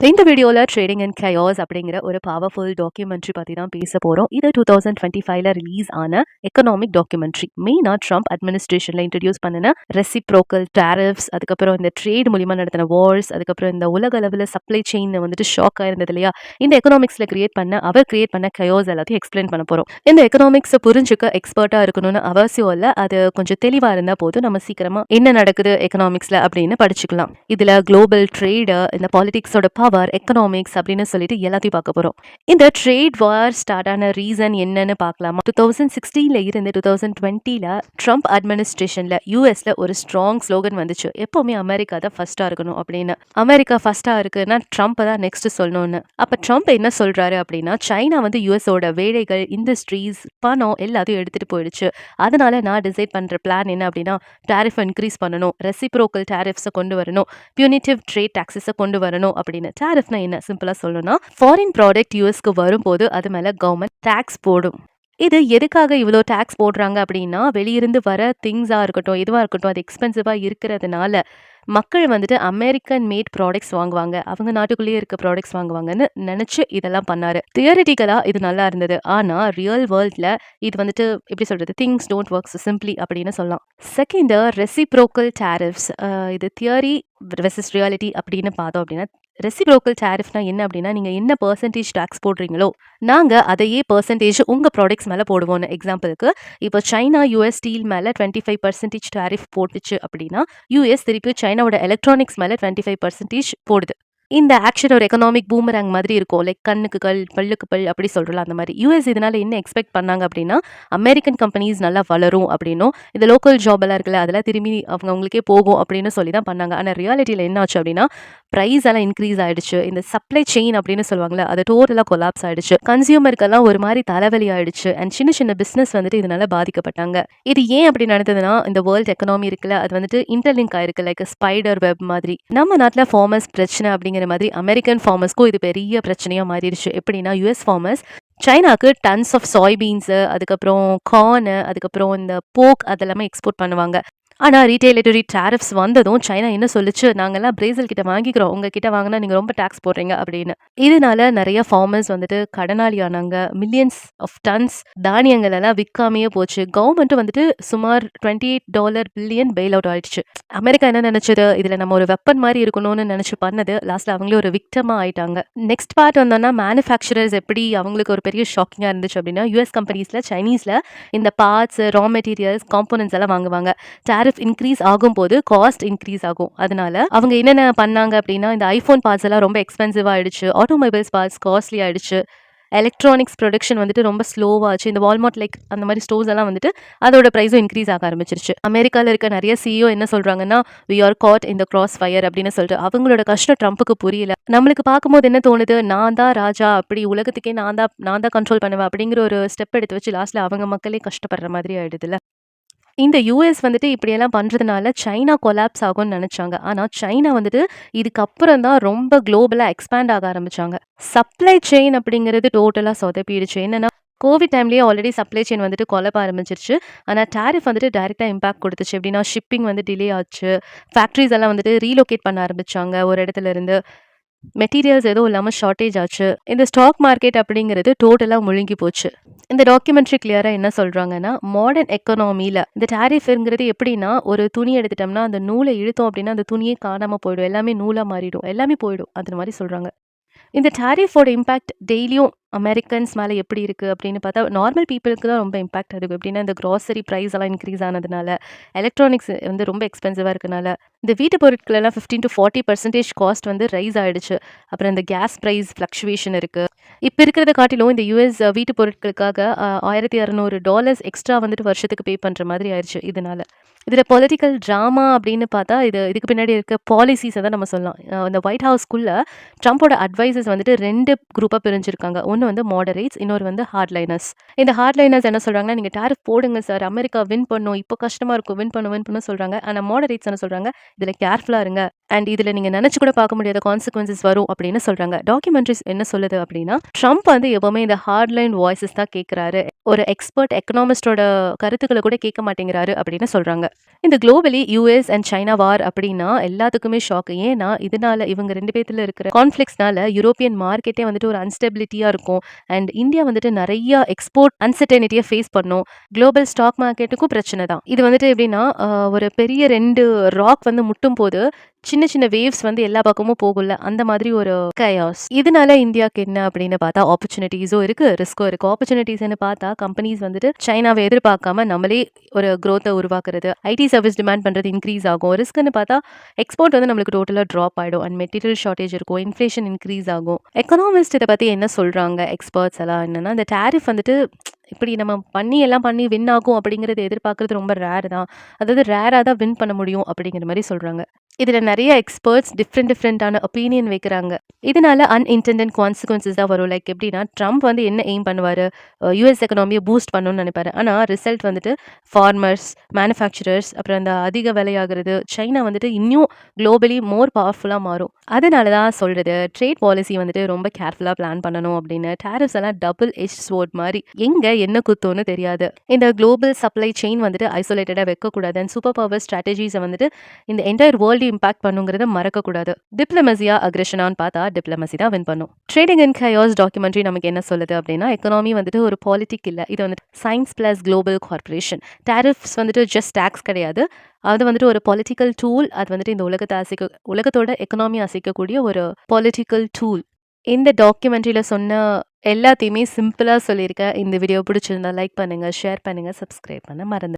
இந்த வீடியோவில் trading and chaos அப்படிங்கிற ஒரு பவர்ஃபுல் டாக்குமெண்ட்ரி பற்றி தான் பேச போகிறோம் இது டூ தௌசண்ட் டுவெண்ட்டி ஃபைவ்ல ரிலீஸ் ஆன எக்கனாமிக் டாக்குமெண்ட்ரி மெயினாக ட்ரம்ப் அட்மினிஸ்ட்ரேஷனில் இன்ட்ரடியூஸ் பண்ணின ரெசிப்ரோக்கல் டேரிஃப்ஸ் அதுக்கப்புறம் இந்த ட்ரேட் மூலிமா நடத்தின வார்ஸ் அதுக்கப்புறம் இந்த உலக அளவில் சப்ளை செயின் வந்துட்டு ஷாக் ஆயிருந்தது இல்லையா? இந்த எக்கனாமிக்ஸில் கிரியேட் பண்ண அவர் கிரியேட் பண்ண கயோஸ் எல்லாத்தையும் எக்ஸ்பிளைன் பண்ண போகிறோம் இந்த எக்கனாமிக்ஸை புரிஞ்சுக்க எக்ஸ்பர்ட்டாக இருக்கணும்னு அவசியம் இல்லை. அது கொஞ்சம் தெளிவாக இருந்தால் போதும். நம்ம சீக்கிரமாக என்ன நடக்குது எக்கனாமிக்ஸில் அப்படின்னு படிச்சுக்கலாம். இதில் குளோபல் ட்ரேடு இந்த பாலிடிக்ஸோட பவர் வார் எக்கனாமிக்ஸ் அப்படின்னு சொல்லிட்டு எல்லாத்தையும் பார்க்க போகிறோம் இந்த ட்ரேட் வார் ஸ்டார்ட் ஆன ரீசன் என்னன்னு பார்க்கலாமா? டூ தௌசண்ட் சிக்ஸ்டீனில் இருந்து டூ தௌசண்ட் டுவெண்ட்டியில் ட்ரம்ப் அட்மினிஸ்ட்ரேஷனில் யூஎஸில் ஒரு ஸ்ட்ராங் ஸ்லோகன் வந்துச்சு. எப்போவுமே அமெரிக்கா தான் ஃபஸ்ட்டாக இருக்கணும் அப்படின்னு. அமெரிக்கா ஃபஸ்ட்டாக இருக்குன்னா ட்ரம்ப் தான் நெக்ஸ்ட் சொல்லணும்னு. அப்போ ட்ரம்ப் என்ன சொல்கிறாரு அப்படின்னா சைனா வந்து யூஎஸோட வேலைகள் இண்டஸ்ட்ரீஸ் பணம் எல்லாத்தையும் எடுத்துகிட்டு போயிடுச்சு. அதனால நான் டிசைட் பண்ணுற பிளான் என்ன அப்படின்னா டேரிஃப் இன்க்ரீஸ் பண்ணணும். ரெசிப்ரோக்கல் டேரிஃப்ஸை கொண்டு வரணும். பியூனிட்டிவ் ட்ரேட் டாக்ஸஸை கொண்டு வரணும் அப்படின்னு. டேரிஃப்னா என்ன சிம்பிளாக சொல்லணும்னா ஃபாரின் ப்ராடக்ட் யூஎஸ்க்கு வரும்போது அது மேலே கவர்மெண்ட் டேக்ஸ் போடும். இது எதுக்காக இவ்வளோ டேக்ஸ் போடுறாங்க அப்படின்னா வெளியிருந்து வர திங்ஸாக இருக்கட்டும் எதுவாக இருக்கட்டும் அது எக்ஸ்பென்சிவாக இருக்கிறதுனால மக்கள் வந்துட்டு அமெரிக்கன் மேட் ப்ராடக்ட்ஸ் வாங்குவாங்க. அவங்க நாட்டுக்குள்ளேயே இருக்க ப்ராடக்ட்ஸ் வாங்குவாங்கன்னு நினச்சி இதெல்லாம் பண்ணாரு. தியரிட்டிக்கலாக இது நல்லா இருந்தது. ஆனால் ரியல் வேர்ல்டில் இது வந்துட்டு எப்படி சொல்கிறது திங்ஸ் டோன்ட் ஒர்க்ஸ் சிம்பிளி அப்படின்னு சொல்லலாம். செகண்ட் ரெசிப்ரோக்கல் டேரிஃப்ஸ் இது தியரி வெர்சஸ் ரியாலிட்டி அப்படின்னு பார்த்தோம் அப்படின்னா ரெசிப்ரோக்கல் டேரிஃப்னா என்ன அப்படின்னா நீங்கள் என்ன பர்சன்டேஜ் டேக்ஸ் போடுறீங்களோ நாங்கள் அதையே பர்சன்டேஜ் உங்கள் ப்ராடக்ட்ஸ் மேலே போடுவோம். எக்ஸாம்பிளுக்கு இப்போ சைனா யூஎஸ் ஸ்டீல் மேலே டுவெண்ட்டி ஃபைவ் பர்சன்டேஜ் டேரிஃப் போட்டுச்சு அப்படின்னா யூஎஸ் திருப்பி சைனாவோட எலக்ட்ரானிக்ஸ் மேலே டுவெண்ட்டி ஃபைவ் பர்சன்டேஜ் போடுது. இந்த ஆக்ஷன் ஒரு எக்கனாமிக் பூமரங் மாதிரி இருக்கும். லைக் கண்ணுக்கு கல் பல்லுக்கு பல் அப்படி சொல்கிறல அந்த மாதிரி. யூஎஸ் இதனால என்ன எக்ஸ்பெக்ட் பண்ணாங்க அப்படின்னா அமெரிக்கன் கம்பெனிஸ் நல்லா வளரும் அப்படின்னும். இந்த லோக்கல் ஜாப் எல்லாம் இருக்குல்ல அதெல்லாம் திரும்பி அவங்க அவங்களுக்கே போகும் அப்படின்னு சொல்லி தான் பண்ணாங்க ஆனால் ரியாலிட்டியில் என்ன ஆச்சு அப்படின்னா ப்ரைஸ் எல்லாம் இன்க்ரீஸ் ஆயிடுச்சு. இந்த சப்ளை செயின் அப்படின்னு சொல்லுவாங்கல்ல அது டோட்டலாக கொலாப்ஸ் ஆயிடுச்சு. கன்சியூமருக்கெல்லாம் ஒரு மாதிரி தலைவலி ஆயிடுச்சு. அண்ட் சின்ன சின்ன பிஸ்னஸ் வந்துட்டு இதனால பாதிக்கப்பட்டாங்க. இது ஏன் அப்படி நடந்ததுன்னா இந்த வேர்ல்ட் எக்கனாமி இருக்குல்ல அது வந்துட்டு இன்டர்லிங்க் ஆயிருக்கு. லைக் ஸ்பைடர் வெப் மாதிரி. நம்ம நாட்டில் ஃபார்மர்ஸ் பிரச்சனை அப்படிங்கிற மாதிரி அமெரிக்கன் ஃபார்மர்ஸ்க்கும் இது பெரிய பிரச்சனையாக மாறிடுச்சு. எப்படின்னா யூஎஸ் ஃபார்மர்ஸ் சைனாக்கு டன்ஸ் ஆஃப் சாய்பீன்ஸு அதுக்கப்புறம் கார்னு அதுக்கப்புறம் இந்த போக் அதெல்லாமே எக்ஸ்போர்ட் பண்ணுவாங்க. ஆனால் ரீட்டைலேட்டரி டேரிஃப்ஸ் வந்ததும் சைனா என்ன சொல்லிச்சு? நாங்கள்லாம் பிரேசில் கிட்ட வாங்கிக்கிறோம். உங்ககிட்ட வாங்கினா நீங்கள் ரொம்ப டேக்ஸ் போடுறீங்க அப்படின்னு. இதனால நிறைய ஃபார்மர்ஸ் வந்துட்டு கடனாளி ஆனாங்க. மில்லியன்ஸ் ஆஃப் டன்ஸ் தானியங்கள் எல்லாம் விற்காமையே போச்சு. கவர்மெண்ட்டும் வந்துட்டு சுமார் twenty eight dollar billion bail out ஆயிடுச்சு. அமெரிக்கா என்ன நினச்சது? இதில் நம்ம ஒரு வெப்பன் மாதிரி இருக்கணும்னு நினச்சி பண்ணது. லாஸ்ட்டில் அவங்களே ஒரு விக்டமாக ஆயிட்டாங்க. நெக்ஸ்ட் பார்ட் வந்தோன்னா மேனுஃபேக்சரர்ஸ் எப்படி அவங்களுக்கு ஒரு பெரிய ஷாக்கிங்காக இருந்துச்சு அப்படின்னா யூஎஸ் கம்பெனிஸில் சைனீஸில் இந்த பார்ட்ஸ் ரா மெட்டீரியல்ஸ் காம்போனன்ட்ஸ் எல்லாம் வாங்குவாங்க. டேரிஃப் இன்க்ரீஸ் ஆகும்போது காஸ்ட் இன்க்ரீஸ் ஆகும். அதனால அவங்க என்னென்ன பண்ணாங்க அப்படின்னா இந்த ஐஃபோன் பார்ட்ஸ் எல்லாம் ரொம்ப எக்ஸ்பென்சிவ் ஆயிடுச்சு ஆட்டோமொபைல்ஸ் பார்ட்ஸ் காஸ்ட்லி ஆயிடுச்சு எலக்ட்ரானிக்ஸ் ப்ரொடக்ஷன் வந்துட்டு ரொம்ப ஸ்லோவாச்சு இந்த வால்மார்ட் லைக் அந்த மாதிரி ஸ்டோர்ஸ் எல்லாம் வந்துட்டு அதோட ப்ரைஸும் இன்க்ரீஸ் ஆக ஆரம்பிச்சிருச்சு. அமெரிக்காவில் இருக்க நிறைய சிஇஓ என்ன சொல்கிறாங்கன்னா வி ஆர் காட் இந்த கிராஸ் ஃபயர் அப்படின்னு சொல்லிட்டு அவங்களோட கஷ்டம் ட்ரம்ப்புக்கு புரியல. நம்மளுக்கு பார்க்கும்போது என்ன தோணுது? நான் தான் ராஜா அப்படி உலகத்துக்கே நான் தான் நான் தான் கண்ட்ரோல் பண்ணுவேன் அப்படிங்கிற ஒரு ஸ்டெப் எடுத்து வச்சு லாஸ்ட்டில் அவங்க மக்களே கஷ்டப்படுற மாதிரி ஆயிடுதுல இந்த யூஎஸ் வந்துட்டு இப்படியெல்லாம் பண்ணுறதுனால சைனா கொலாப்ஸ் ஆகும்னு நினச்சாங்க. ஆனால் சைனா வந்துட்டு இதுக்கப்புறம் தான் ரொம்ப குளோபலாக எக்ஸ்பேண்ட் ஆக ஆரம்பித்தாங்க சப்ளை செயின் அப்படிங்கிறது டோட்டலாக சொதப்பிடுச்சு. என்னென்னா கோவிட் டைம்லேயே ஆல்ரெடி சப்ளை செயின் வந்துட்டு கொலப்ப ஆரம்பிச்சிருச்சு. ஆனால் டேரிஃப் வந்துட்டு டைரெக்டாக இம்பாக்ட் கொடுத்துச்சு. எப்படின்னா ஷிப்பிங் வந்து டிலே ஆச்சு. ஃபேக்ட்ரிஸ் எல்லாம் வந்துட்டு ரீலோகேட் பண்ண ஆரம்பித்தாங்க ஒரு இடத்துல இருந்து. மெட்டீரியல்ஸ் எதுவும் இல்லாமல் ஷார்ட்டேஜ் ஆச்சு. இந்த ஸ்டாக் மார்க்கெட் அப்படிங்கிறது டோட்டலாக முழுங்கி போச்சு. இந்த டாக்குமெண்ட்ரி கிளியராக என்ன சொல்கிறாங்கன்னா மாடர்ன் எக்கனாமியில் இந்த டேரிஃப்ங்கிறது எப்படின்னா ஒரு துணி எடுத்துட்டோம்னா அந்த நூலை இழுத்தோம் அப்படின்னா அந்த துணியே காணாமல் போயிடும். எல்லாமே நூலாக மாறிடும். எல்லாமே போயிடும். அந்த மாதிரி சொல்கிறாங்க இந்த டேரிஃபோட இம்பாக்ட் டெய்லியும் அமெரிக்கன்ஸ் மேலே எப்படி இருக்குது அப்படின்னு பார்த்தா நார்மல் பீப்புளுக்கு தான் ரொம்ப இம்பாக்ட் ஆகுது. எப்படின்னா இந்த க்ராசரி ப்ரைஸ் எல்லாம் இன்க்ரீஸ் ஆனதுனால எலக்ட்ரானிக்ஸ் வந்து ரொம்ப எக்ஸ்பென்சிவாக இருக்கனால இந்த வீட்டு பொருட்கள் எல்லாம் fifteen to forty percentage cost வந்து ரைஸ் ஆகிடுச்சு அப்புறம் இந்த கேஸ் ப்ரைஸ் ஃப்ளக்சுவேஷன் இருக்குது இப்போ இருக்கிறத காட்டிலும் இந்த யூஎஸ் வீட்டு பொருட்களுக்காக ஆயிரத்தி இரநூறு டாலர்ஸ் எக்ஸ்ட்ரா வந்துட்டு வருஷத்துக்கு பே பண்ணுற மாதிரி ஆயிடுச்சு இதனால. இதில் பொலிட்டிக்கல் ட்ராமா அப்படின்னு பார்த்தா இது இதுக்கு பின்னாடி இருக்க பாலிசிஸை தான் நம்ம சொல்லலாம். இந்த ஒயிட் ஹவுஸ்க்குள்ளே ட்ரம்ப்போட அட்வைசஸ் வந்துட்டு ரெண்டு குரூப்பாக பிரிஞ்சிருக்காங்க. ஒன்று வந்து மாடரேட்ஸ் இன்னொரு வந்து ஹார்ட்லைனர்ஸ் இந்த ஹார்ட்லைனர்ஸ் என்ன சொல்கிறாங்கன்னா நீங்கள் டேரிஃப் போடுங்க சார் அமெரிக்கா வின் பண்ணும். இப்போ கஷ்டமாக இருக்கும். வின் பண்ணும் வின் பண்ணும் சொல்கிறாங்க ஆனால் மாடரேட்ஸ் என்ன சொல்கிறாங்க இதில் கேர்ஃபுல்லாக இருங்க. அண்ட் இதில் நீங்கள் நினச்சி கூட பார்க்க முடியாத கான்சிக்வன்சஸ் வரும் அப்படின்னு சொல்கிறாங்க டாக்குமெண்ட்ரிஸ் என்ன சொல்லுது அப்படின்னா ட்ரம்ப் வந்து எப்போவுமே இந்த ஹார்ட்லைன் வாய்ஸஸ் தான் கேட்குறாரு ஒரு எக்ஸ்பர்ட் எக்கனாமிஸ்டோட கருத்துக்களை கூட கேட்க மாட்டேங்கிறாரு அப்படின்னு சொல்கிறாங்க இந்த globally US and China war அப்படின்னா எல்லாத்துக்குமே ஷாக் ஏன்னா இதனால இவங்க ரெண்டு பேர்த்துல இருக்கிற கான்ஃப்ளிக்ஸ்னால யூரோப்பியன் மார்க்கெட்டே வந்துட்டு ஒரு அன்ஸ்டெபிலிட்டியா இருக்கும். அண்ட் இந்தியா வந்துட்டு நிறைய எக்ஸ்போர்ட் அன்சர்டனிட்டியை ஃபேஸ் பண்ணும். குளோபல் ஸ்டாக் மார்க்கெட்டுக்கும் பிரச்சனை தான். இது வந்துட்டு எப்படின்னா ஒரு பெரிய ரெண்டு ராக் வந்து முட்டும் போது சின்ன சின்ன வேவ்ஸ் வந்து எல்லா பக்கமும் போகல அந்த மாதிரி ஒரு கயாஸ் இதனால இந்தியாவுக்கு என்ன அப்படின்னு பார்த்தா ஆப்பர்ச்சுனிட்டிஸும் இருக்கு ரிஸ்க்கும் இருக்கு. ஆப்பர்ச்சுனிட்டிஸ்னு பார்த்தா கம்பெனிஸ் வந்துட்டு சைனாவை எதிர்பார்க்காம நம்மளே ஒரு க்ரோத்தை உருவாக்குறது. ஐடி சர்வீஸ் டிமாண்ட் பண்ணுறது இன்க்ரீஸ் ஆகும். ரிஸ்க்னு பார்த்தா எக்ஸ்போர்ட் வந்து நம்மளுக்கு டோட்டலாக ட்ராப் ஆகிடும் அண்ட் மெட்டீரியல் ஷார்ட்டேஜ் இருக்கும். இன்ஃப்ளேஷன் இன்க்ரீஸ் ஆகும். எக்கனாமிஸ்ட் இதை பற்றி என்ன சொல்கிறாங்க எக்ஸ்பர்ட்ஸ் எல்லாம் என்னென்னா இந்த டேரிஃப் வந்துட்டு இப்படி நம்ம பண்ணி எல்லாம் பண்ணி வின் ஆகும் அப்படிங்கிறது எதிர்பார்க்கறது ரொம்ப ரேர் தான். அதாவது ரேராக தான் வின் பண்ண முடியும் அப்படிங்கிற மாதிரி சொல்கிறாங்க இதில் நிறைய எக்ஸ்பர்ட்ஸ் டிஃப்ரெண்ட் டிஃப்ரெண்ட்டான ஒப்பீனியன் வைக்கிறாங்க. இதனால அன்இன்டென்டன்ட் கான்சிக்வன்சஸ் தான் வரும். லைக் எப்படின்னா ட்ரம்ப் வந்து என்ன எய்ம் பண்ணுவார்? யூஎஸ் எக்கனாமியை பூஸ்ட் பண்ணணும்னு நினைப்பாரு. ஆனால் ரிசல்ட் வந்துட்டு ஃபார்மர்ஸ் மேனுஃபேக்சரர்ஸ் அப்புறம் அந்த அதிக விலையாகிறது சைனா வந்துட்டு இன்னும் குளோபலி மோர் பவர்ஃபுல்லாக மாறும். அதனால தான் சொல்கிறது ட்ரேட் பாலிசி வந்துட்டு ரொம்ப கேர்ஃபுல்லாக பிளான் பண்ணணும் அப்படின்னு. டேரிஃப்ஸ் எல்லாம் டபுள் எச் ஸ்வோர்ட் மாதிரி எங்கே என்ன குத்தோன்னு தெரியாது. இந்த குளோபல் சப்ளை செயின் வந்துட்டு ஐசோலேட்டடாக வைக்கக்கூடாது அண்ட் சூப்பர் பவர் ஸ்ட்ராட்டஜிஸை வந்துட்டு இந்த என்டையர் வேர்ல்டு இம்பாக்ட் பண்ணுங்கிறத மறக்கக்கூடாது. டிப்ளமசியா அக்ரெஷனான்னு பார்த்தா டிப்ளமசி தான் வின் பண்ணும். ட்ரேடிங் இன் கயோஸ் டாக்குமெண்ட்ரி நமக்கு என்ன சொல்லுது அப்படின்னா எக்கனாமி வந்துட்டு ஒரு பாலிட்டிக் இல்லை. இது வந்துட்டு science plus global corporation tariffs வந்துட்டு ஜஸ்ட் டேக்ஸ் கிடையாது. அது வந்துட்டு ஒரு பொலிட்டிக்கல் டூல் அது வந்துட்டு இந்த உலகத்தை அசைக்க உலகத்தோட எக்கனாமி அசைக்கக்கூடிய ஒரு பொலிட்டிக்கல் டூல் இந்த டாக்குமெண்ட்ரியில் சொன்ன எல்லாத்தையுமே சிம்பிளாக சொல்லியிருக்கேன். இந்த வீடியோ பிடிச்சிருந்தா லைக் பண்ணுங்கள் ஷேர் பண்ணுங்கள் சப்ஸ்கிரைப் பண்ண மறந்து